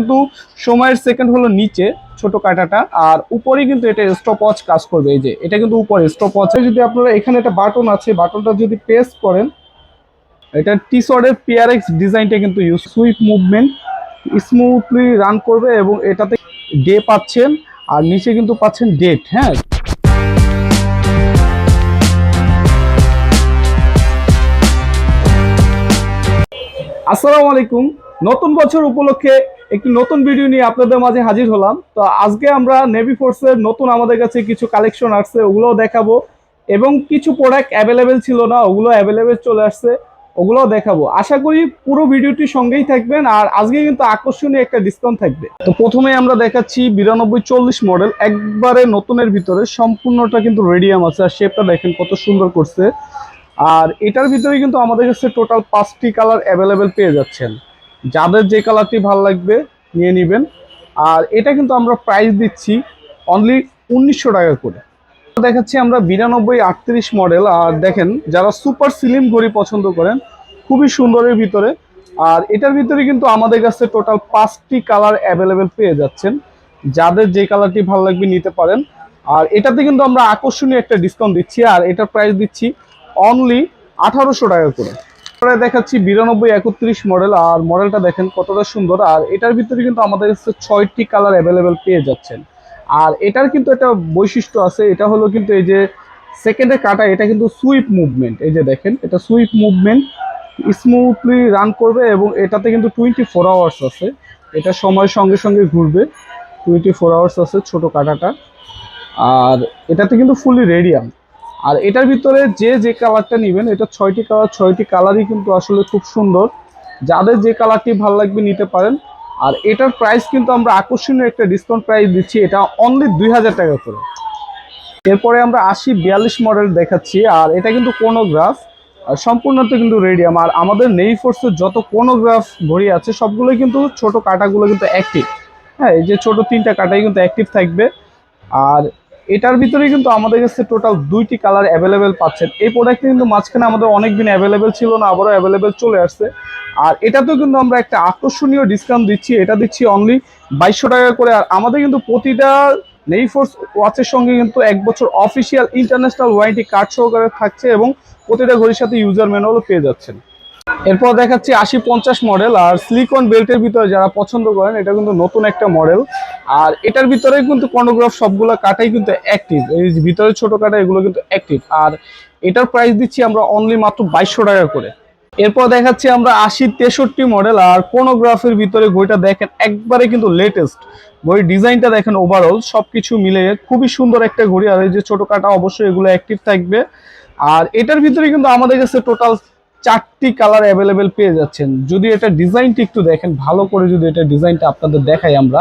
কিন্তু সময়ের সেকেন্ড হলো নিচে, ছোট কাটাটা। আর উপরে কিন্তু এটা স্টপ ওয়াচ কাজ করবে, এই যে, এটা কিন্তু উপরে স্টপ ওয়াচ যদি আপনারা এখানে একটা বাটন আছে বাটনটা যদি প্রেস করেন, এটা টি শর্টের পিআরএক্স ডিজাইনটা কিন্তু use sweep movement smoothly run করবে এবং এটাতে ডে পাচ্ছেন, আর নিচে কিন্তু পাচ্ছেন ডেট হ্যাঁ? আসসালামু আলাইকুম। নতুন বছর উপলক্ষে একটি নতুন ভিডিও নিয়ে আপনাদের মাঝে হাজির হলাম। তো আজকে আমরা নেভি ফোর্সের নতুন আমাদের কাছে কিছু কালেকশন আসছে, ওগুলোও দেখাবো। এবং কিছু প্রোডাক্ট অ্যাভেলেবেল ছিল না, ওগুলো অ্যাভেলেবেল চলে আসছে, ওগুলোও দেখাবো। আশা করি পুরো ভিডিওটি সঙ্গেই থাকবেন, আর আজকে কিন্তু আকর্ষণীয় একটা ডিসকাউন্ট থাকবে। তো প্রথমে আমরা দেখাচ্ছি বিরানব্বই চল্লিশ মডেল একবারে নতুনের ভিতরে, সম্পূর্ণটা কিন্তু রেডিয়াম আছে, আর শেপটা দেখেন কত সুন্দর করছে। আর এটার ভিতরে কিন্তু আমাদের কাছে টোটাল পাঁচটি কালার অ্যাভেলেবেল পেয়ে যাচ্ছেন। যাদের যে কালারটি ভালো লাগবে নিয়ে নেবেন। আর এটা কিন্তু আমরা প্রাইস দিচ্ছি অনলি উনিশশো টাকা করে। দেখাচ্ছি আমরা বিরানব্বই আটত্রিশ মডেল আর দেখেন যারা সুপার সিলিম ঘড়ি পছন্দ করেন, খুবই সুন্দরের ভিতরে। আর এটার ভিতরে কিন্তু আমাদের কাছে টোটাল পাঁচটি কালার অ্যাভেলেবেল পেয়ে যাচ্ছেন। যাদের যে কালারটি ভালো লাগবে নিতে পারেন। আর এটাতে কিন্তু আমরা আকর্ষণীয় একটা ডিসকাউন্ট দিচ্ছি, আর এটার প্রাইস দিচ্ছি অনলি আঠারোশো টাকা করে। পরে দেখাচ্ছি বিরানব্বই, একত্রিশ মডেল আর মডেলটা দেখেন কতটা সুন্দর। আর এটার ভিতরে কিন্তু আমাদের ছয়টি কালার অ্যাভেলেবেল পেয়ে যাচ্ছেন। আর এটার কিন্তু একটা বৈশিষ্ট্য আছে, এটা হলো কিন্তু এই যে সেকেন্ডে কাটা, এটা কিন্তু সুইপ মুভমেন্ট এই যে দেখেন, এটা সুইপ মুভমেন্ট স্মুথলি রান করবে এবং এটাতে কিন্তু টোয়েন্টি ফোর আওয়ার্স আছে। এটা সময়ের সঙ্গে সঙ্গে ঘুরবে টোয়েন্টি ফোর আওয়ার্স আছে ছোট কাটাটা। আর এটাতে কিন্তু ফুলি রেডিয়াম আর এটার ভিতরে যে যে কালারটা নেবেন, এটা ছয়টি কালার, ছয়টি কালারই কিন্তু আসলে খুব সুন্দর। যাদের যে কালারটি ভালো লাগবে নিতে পারেন। আর এটার প্রাইস কিন্তু আমরা আকর্ষণীয় একটা ডিসকাউন্ট প্রাইস দিচ্ছি, এটা অনলি দুই হাজার টাকা করে। এরপরে আমরা আশি বিয়াল্লিশ মডেল দেখাচ্ছি, আর এটা কিন্তু কোনোগ্রাফ সম্পূর্ণত কিন্তু রেডিয়াম আর আমাদের নেই ফোর্সের যত কোনোগ্রাফ ঘড়ি আছে, সবগুলোই কিন্তু ছোট কাটাগুলো কিন্তু অ্যাক্টিভ হ্যাঁ এই যে ছোট তিনটা কাটাই কিন্তু অ্যাক্টিভ থাকবে। আর এটার ভিতরে কিন্তু আমাদের কাছে টোটাল দুইটি কালার অ্যাভেলেবেল পাচ্ছেন। এই প্রোডাক্টটা কিন্তু মাঝখানে আমাদের অনেক দিন অ্যাভেলেবেল ছিল না, আবারও অ্যাভেলেবেল চলে আসছে। আর এটাতেও কিন্তু আমরা একটা আকর্ষণীয় ডিসকাউন্ট দিচ্ছি, এটা দিচ্ছি অনলি বাইশশো টাকা করে। আর আমাদের কিন্তু প্রতিটা নেই ফোর্স ওয়াচের সঙ্গে কিন্তু এক বছর অফিসিয়াল ইন্টারন্যাশনাল ওয়ারেন্টি কার্ড সহকারে থাকছে এবং প্রতিটা ঘড়ির সাথে ইউজার ম্যানুয়ালও পেয়ে যাচ্ছেন। এরপর দেখাচ্ছি আশি পঞ্চাশ মডেল আর সিলিকন বেল্টের ভিতরে যারা পছন্দ করেন, এটা কিন্তু নতুন একটা মডেল আর এটার ভিতরে কিন্তু কর্নোগ্রাফ সবগুলো কাটাই কিন্তু অ্যাক্টিভ এই ভিতরে ছোট কাটা, এগুলো কিন্তু অ্যাক্টিভ আর এটার প্রাইস দিচ্ছি আমরা অনলি মাত্র বাইশশো টাকা করে। এরপর দেখাচ্ছি আমরা আশি তেষট্টি মডেল আর কোনোগ্রাফের ভিতরে ঘড়িটা দেখেন একবারে কিন্তু লেটেস্ট ঘড়ির ডিজাইনটা দেখেন ওভারঅল সবকিছু মিলে খুবই সুন্দর একটা ঘড়ি। আর এই যে ছোট কাটা, অবশ্যই এগুলো অ্যাক্টিভ থাকবে। আর এটার ভিতরে কিন্তু আমাদের কাছে টোটাল চারটি কালার অ্যাভেলেবেল পেয়ে যাচ্ছেন। যদি এটা ডিজাইনটি একটু দেখেন, ভালো করে যদি এটা ডিজাইনটা আপনাদের দেখাই আমরা।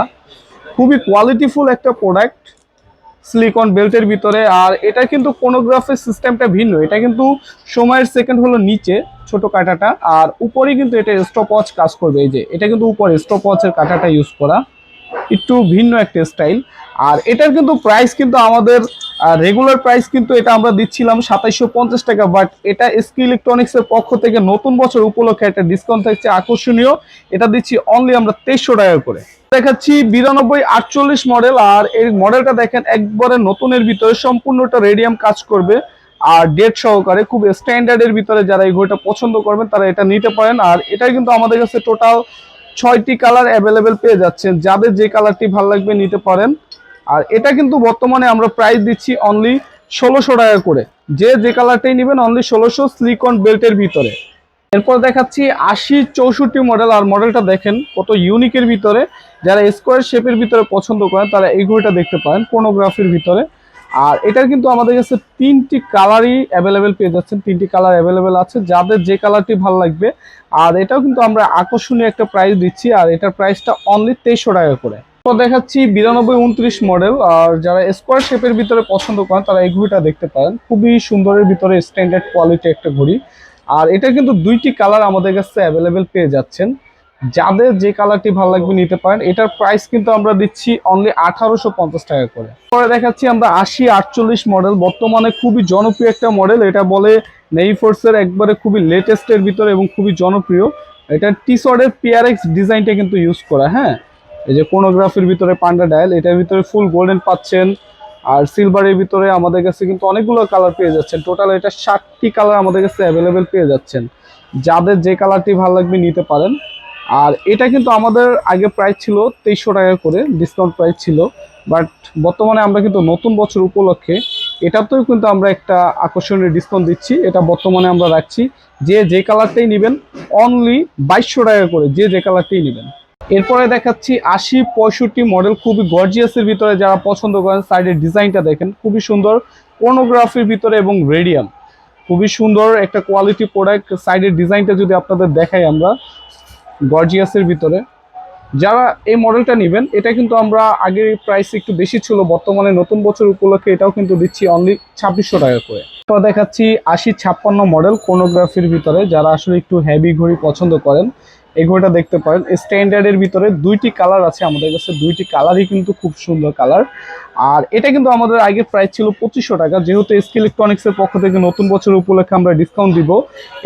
খুবই কোয়ালিটিফুল একটা প্রোডাক্ট সিলিকন বেল্টের ভিতরে। আর এটা কিন্তু কোনোগ্রাফের সিস্টেমটা ভিন্ন। এটা কিন্তু সময়ের সেকেন্ড হলো নিচে, ছোট কাটাটা। আর উপরে কিন্তু এটা স্টপ ওয়াচ কাজ করবে। এই যে, এটা কিন্তু উপরে স্টপ ওয়াচের কাটাটা ইউজ করা। একটু ভিন্ন একটা স্টাইল আর এটার কিন্তু প্রাইস কিন্তু আমাদের রেগুলার প্রাইস কিন্তু এটা আমরা দিচ্ছিলাম সাতাইশশো পঞ্চাশ টাকা বাট এটা এসকি ইলেকট্রনিক্স এর পক্ষ থেকে নতুন বছর উপলক্ষে একটা ডিসকাউন্ট থাকছে আকর্ষণীয়। এটা দিচ্ছি অনলি আমরা তেইশশো টাকা করে। দেখাচ্ছি বিরানব্বই আটচল্লিশ মডেল আর এই মডেলটা দেখেন, একবারে নতুনের ভিতরে সম্পূর্ণটা রেডিয়াম কাজ করবে, আর ডেট সহকারে খুব স্ট্যান্ডার্ডের ভিতরে যারা এই ঘড়িটা পছন্দ করবেন, তারা এটা নিতে পারেন। আর এটা কিন্তু আমাদের কাছে টোটাল ছয়টি কালার অ্যাভেলেবেল পেয়ে যাচ্ছেন। যাদের যে কালারটি ভালো লাগবে নিতে পারেন। আর এটা কিন্তু বর্তমানে আমরা প্রাইস দিচ্ছি অনলি ষোলোশো টাকা করে। যে যে কালারটাই নেবেন অনলি ষোলোশো স্লিকন বেল্টের ভিতরে। এরপর দেখাচ্ছি আশি চৌষট্টি মডেল আর মডেলটা দেখেন কত ইউনিকের ভিতরে। যারা স্কোয়ার শেপের ভিতরে পছন্দ করেন, তারা এই ঘড়িটা দেখতে পারেন কোনোগ্রাফির ভিতরে। আর এটার কিন্তু আমাদের কাছে তিনটি কালারই অ্যাভেলেবেল পেয়ে যাচ্ছেন, তিনটি কালার অ্যাভেলেবেল আছে, যাদের যে কালারটি ভালো লাগবে। আর এটাও কিন্তু আমরা আকর্ষণীয় একটা প্রাইস দিচ্ছি, আর এটার প্রাইসটা অনলি তেইশশো টাকা করে। তো দেখাচ্ছি বিরানব্বই উনত্রিশ মডেল আর যারা স্কোয়ার শেপের ভিতরে পছন্দ করেন, তারা এই ঘড়িটা দেখতে পারেন। খুবই সুন্দরের ভিতরে স্ট্যান্ডার্ড কোয়ালিটি একটা ঘড়ি। আর এটা কিন্তু দুইটি কালার আমাদের কাছে অ্যাভেলেবেল পেয়ে যাচ্ছেন। যাদের যে কালারটি ভালো লাগবে নিতে পারেন, এটার প্রাইস কিন্তু আমরা দিচ্ছি অনলি আঠারোশো পঞ্চাশ টাকা করে। পরে দেখাচ্ছি আমরা আশি আটচল্লিশ মডেল বর্তমানে খুবই জনপ্রিয় একটা মডেল এটা বলে নেই ফোর্সের একবারে খুবই লেটেস্টের ভিতরে এবং খুবই জনপ্রিয়। এটা টি শর্টের পিআরএক্স ডিজাইনটা কিন্তু ইউজ করা হ্যাঁ? এই যে কোনোগ্রাফির ভিতরে পান্ডা ডায়াল, এটার ভিতরে ফুল গোল্ডেন পাচ্ছেন। আর সিলভারের ভিতরে আমাদের কাছে কিন্তু অনেকগুলো কালার পেয়ে যাচ্ছেন। টোটাল এটা ষাটটি কালার আমাদের কাছে অ্যাভেলেবেল পেয়ে যাচ্ছেন। যাদের যে কালারটি ভালো লাগবে নিতে পারেন। আর এটা কিন্তু আমাদের আগে প্রাইস ছিল তেইশশো টাকা করে ডিসকাউন্ট প্রাইস ছিল। বাট বর্তমানে আমরা কিন্তু নতুন বছর উপলক্ষে এটাতেও কিন্তু আমরা একটা আকর্ষণীয় ডিসকাউন্ট দিচ্ছি। এটা বর্তমানে আমরা রাখছি। যে যে কালারটাই নেবেন অনলি বাইশশো টাকা করে, যে যে কালারটাই নেবেন। এরপরে দেখাচ্ছি আশি পঁয়ষট্টি মডেল খুবই গর্জিয়াসের ভিতরে যারা পছন্দ করেন সাইডের ডিজাইনটা দেখেন, খুবই সুন্দর কোনোগ্রাফির ভিতরে এবং রেডিয়াম খুবই সুন্দর একটা কোয়ালিটি প্রোডাক্ট সাইডের ডিজাইনটা যদি আপনাদের দেখাই আমরা গর্জিয়াসের ভিতরে। যারা এই মডেলটা নেবেন, এটা কিন্তু আমরা আগের প্রাইস একটু বেশি ছিল, বর্তমানে নতুন বছর উপলক্ষে এটাও কিন্তু দিচ্ছি অনলি ছাব্বিশশো টাকা করে। তো দেখাচ্ছি আশি ছাপ্পান্ন মডেল কোনোগ্রাফির ভিতরে, যারা আসলে একটু হ্যাভি ঘড়ি পছন্দ করেন এই দেখতে পারেন। স্ট্যান্ডার্ডের ভিতরে দুইটি কালার আছে আমাদের কাছে। দুইটি কালারই কিন্তু খুব সুন্দর কালার আর এটা কিন্তু আমাদের আগের প্রাইস ছিল পঁচিশশো টাকা। যেহেতু এসকে ইলেকট্রনিক্সের পক্ষ থেকে নতুন বছর উপলক্ষে আমরা ডিসকাউন্ট দিব,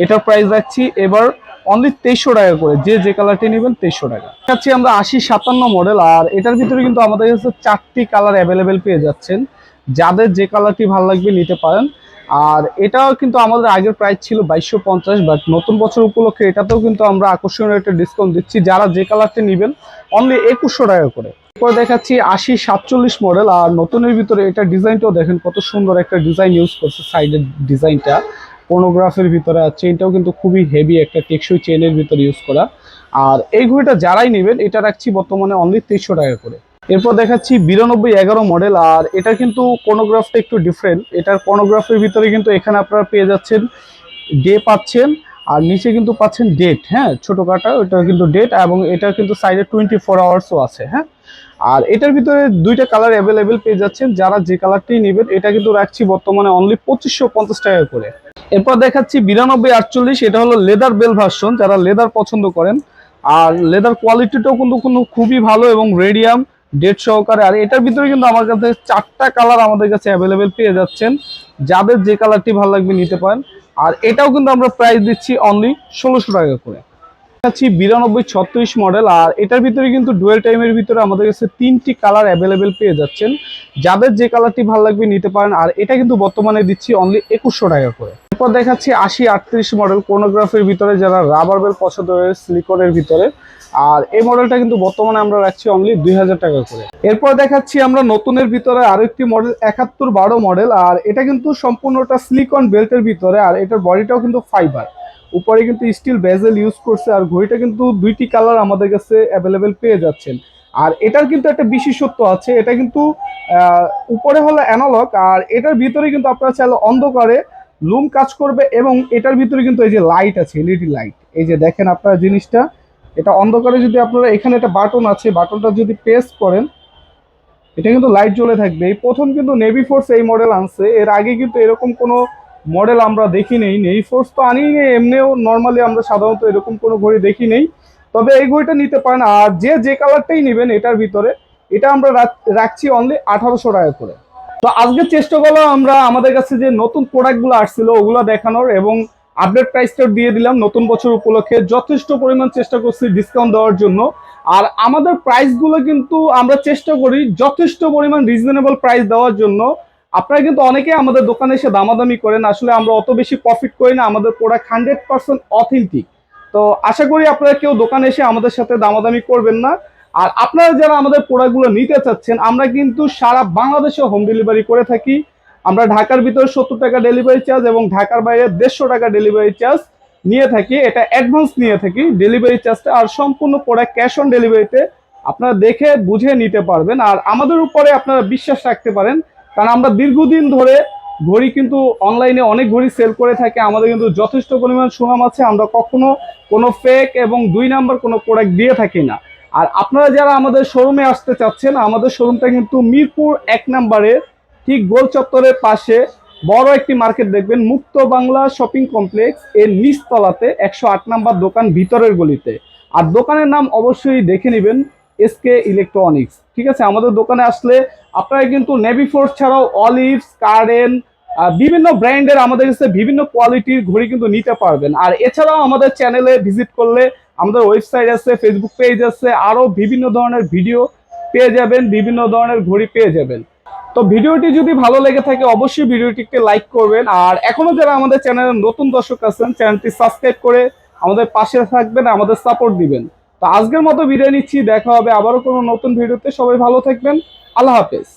এটার প্রাইস রাখছি এবার অনলি তেইশশো টাকা করে। যে যে কালারটি নেবেন তেইশশো টাকা। দেখাচ্ছি আমরা আশি সাতান্ন মডেল আর এটার ভিতরে কিন্তু আমাদের কাছে চারটি কালার অ্যাভেলেবেল পেয়ে যাচ্ছেন। যাদের যে কালারটি ভালো লাগবে নিতে পারেন। আর এটাও কিন্তু আমাদের আগের প্রাইস ছিল বাইশশো পঞ্চাশ বাট নতুন বছর উপলক্ষে এটাতেও কিন্তু আমরা আকর্ষণীয় একটা ডিসকাউন্ট দিচ্ছি। যারা যে কালারটি নেবেন অনলি একুশশো টাকা করে। এরপর দেখাচ্ছি আশি সাতচল্লিশ মডেল আর নতুনের ভিতরে এটা ডিজাইনটাও দেখেন কত সুন্দর একটা ডিজাইন ইউজ করছে সাইডের ডিজাইনটা কোনোগ্রাফের ভিতরে আর চেনটাও কিন্তু খুবই হেভি একটা টেকসই চেনের ভিতরে ইউজ করা। আর এই ঘড়িটা যারাই নেবেন, এটা রাখছি বর্তমানে অনলি তেইশশো টাকা করে। এরপর দেখাচ্ছি বিরানব্বই, এগারো মডেল আর এটা কিন্তু কোনোগ্রাফটা একটু ডিফারেন্ট এটার কোনোগ্রাফের ভিতরে কিন্তু এখানে আপনারা পেয়ে যাচ্ছেন ডে পাচ্ছেন, আর নিচে কিন্তু পাচ্ছেন ডেট হ্যাঁ ছোটো কাটা ওটা কিন্তু ডেট এবং এটা কিন্তু সাইডে টোয়েন্টি ফোর আওয়ার্সও আছে হ্যাঁ? আর এটার ভিতরে দুইটা কালার অ্যাভেলেবেল পেয়ে যাচ্ছেন, যারা যে কালারটি নেবেন, এটা কিন্তু রাখছি বর্তমানে অনলি পঁচিশশো পঞ্চাশ টাকা করে। এরপর দেখাচ্ছি বিরানব্বই, আটচল্লিশ, এটা হলো লেদার বেল ভার্সন যারা লেদার পছন্দ করেন। আর লেদার কোয়ালিটিটাও কিন্তু কোনো খুবই ভালো এবং রেডিয়াম ডেট সহকারে। আর এটার ভিতরে কিন্তু আমার কাছে চারটা কালার আমাদের কাছে অ্যাভেলেবেল পেয়ে যাচ্ছেন। যাদের যে কালারটি ভালো লাগবে নিতে পারেন। আর এটাও কিন্তু আমরা প্রাইস দিচ্ছি অনলি ষোলোশো টাকা করে। দেখাচ্ছি বিরানব্বই ছত্রিশ মডেল আর এটার ভিতরে কিন্তু ডুয়েল টাইমের ভিতরে আমাদের কাছে তিনটি কালার অ্যাভেলেবেল পেয়ে যাচ্ছেন। যাদের যে কালারটি ভালো লাগবে নিতে পারেন। আর এটা কিন্তু বর্তমানে দিচ্ছি অনলি একুশশো টাকা করে। এরপর দেখাচ্ছি আশি আটত্রিশ মডেল কোনোগ্রাফির ভিতরে যারা রাবার বেল পছন্দ করে সিলিকনের ভিতরে। আর এই মডেলটা কিন্তু বর্তমানে আমরা রাখছি অনলি দুই হাজার টাকা করে। এরপর দেখাচ্ছি আমরা নতুনের ভিতরে আরও একটি মডেল একাত্তর বারো মডেল আর এটা কিন্তু সম্পূর্ণটা সিলিকন বেল্টের ভিতরে, আর এটার বডিটাও কিন্তু ফাইবার উপরে কিন্তু স্টিল বেজেল ইউজ করছে, আর ঘড়িটা কিন্তু দুইটি কালার আমাদের কাছে অ্যাভেলেবেল পেয়ে যাচ্ছেন। আর এটার কিন্তু একটা বিশেষত্ব আছে, এটা কিন্তু উপরে হলো অ্যানালগ আর এটার ভিতরে কিন্তু আপনারা চাইলে অন্ধকারে লুম কাজ করবে, এবং এটার ভিতরে কিন্তু এই যে লাইট আছে এলইডি লাইট এই যে দেখেন আপনারা জিনিসটা এটা অন্ধকারে যদি আপনারা এখানে একটা বাটন আছে, বাটনটা যদি প্রেস করেন, এটা কিন্তু লাইট জ্বলে থাকবে। এই প্রথম কিন্তু নেভি ফোর্স এই মডেল আনছে। এর আগে কিন্তু এরকম কোনো মডেল আমরা দেখি নেই। নেভি ফোর্স তো আনি নেই, এমনিও নর্মালি আমরা সাধারণত এরকম কোনো ঘড়ি দেখি নেই। তবে এই ঘড়িটা নিতে পারেন। আর যে যে কালারটাই নেবেন এটার ভিতরে, এটা আমরা রাখ- রাখছি অনলি আঠারোশো টাকা করে। তো আজকে চেষ্টা করলাম আমরা আমাদের কাছে যে নতুন প্রোডাক্টগুলো আসছিল, ওগুলো দেখানোর এবং আপডেট প্রাইসটা দিয়ে দিলাম। নতুন বছর উপলক্ষে যথেষ্ট পরিমাণ চেষ্টা করছি ডিসকাউন্ট দেওয়ার জন্য। আর আমাদের প্রাইসগুলো কিন্তু আমরা চেষ্টা করি যথেষ্ট পরিমাণ রিজনেবল প্রাইস দেওয়ার জন্য। আপনারা কিন্তু অনেকে আমাদের দোকানে এসে দামাদামি করেন। আসলে আমরা অত বেশি প্রফিট করি না। আমাদের প্রোডাক্ট হান্ড্রেড পার্সেন্ট অথেন্টিক তো আশা করি আপনারা কেউ দোকানে এসে আমাদের সাথে দামাদামি করবেন না। আর আপনারা যারা আমাদের প্রোডাক্টগুলো নিতে চাচ্ছেন, আমরা কিন্তু সারা বাংলাদেশে হোম ডেলিভারি করে থাকি। আমরা ঢাকার ভিতরে সত্তর টাকা ডেলিভারি চার্জ এবং ঢাকার বাইরে দেড়শো টাকা ডেলিভারি চার্জ নিয়ে থাকি। এটা অ্যাডভান্স নিয়ে থাকি। ডেলিভারি চার্জটা আর সম্পূর্ণ প্রোডাক্ট ক্যাশ অন ডেলিভারিতে আপনারা দেখে বুঝে নিতে পারবেন। আর আমাদের উপরে আপনারা বিশ্বাস রাখতে পারেন, কারণ আমরা দীর্ঘদিন ধরে ঘড়ি কিন্তু অনলাইনে অনেক ঘড়ি সেল করে থাকি। আমাদের কিন্তু যথেষ্ট পরিমাণ সুনাম আছে। আমরা কখনো কোনো ফেক এবং দুই নাম্বার কোনো প্রোডাক্ট দিয়ে থাকি না। আর আপনারা যারা আমাদের শোরুমে আসতে চাচ্ছেন, আমাদের শোরুমটা কিন্তু মিরপুর এক নম্বরে ঠিক গোল চত্বরের পাশে বড় একটি মার্কেট দেখবেন, মুক্ত বাংলা শপিং কমপ্লেক্স এর নিচতলাতে একশো আট নাম্বার দোকান ভিতরের গলিতে। আর দোকানের নাম অবশ্যই দেখে নেবেন এসকে ইলেকট্রনিক্স। ঠিক আছে, আমাদের দোকানে আসলে আপনারা কিন্তু নেভি ফোর্স ছাড়াও অলিভস, কার্ডেন বিভিন্ন ব্র্যান্ডের আমাদের কাছে বিভিন্ন কোয়ালিটির ঘড়ি কিন্তু নিতে পারবেন। আর এছাড়াও আমাদের চ্যানেলে ভিজিট করলে আমাদের ওয়েবসাইট আছে, ফেসবুক পেজ আছে, আরও বিভিন্ন ধরনের ভিডিও পেয়ে যাবেন, বিভিন্ন ধরনের ঘড়ি পেয়ে যাবেন। তো ভিডিওটি যদি ভালো লেগে থাকে, অবশ্যই ভিডিওটিকে লাইক করবেন। আর এখনও যারা আমাদের চ্যানেলের নতুন দর্শক আছেন চ্যানেলটি সাবস্ক্রাইব করে আমাদের পাশে থাকবেন, আমাদের সাপোর্ট দিবেন। তো আজকের মতো বিদায় নিচ্ছি, দেখা হবে আবারও কোনো নতুন ভিডিওতে। সবাই ভালো থাকবেন। আল্লাহ হাফেজ।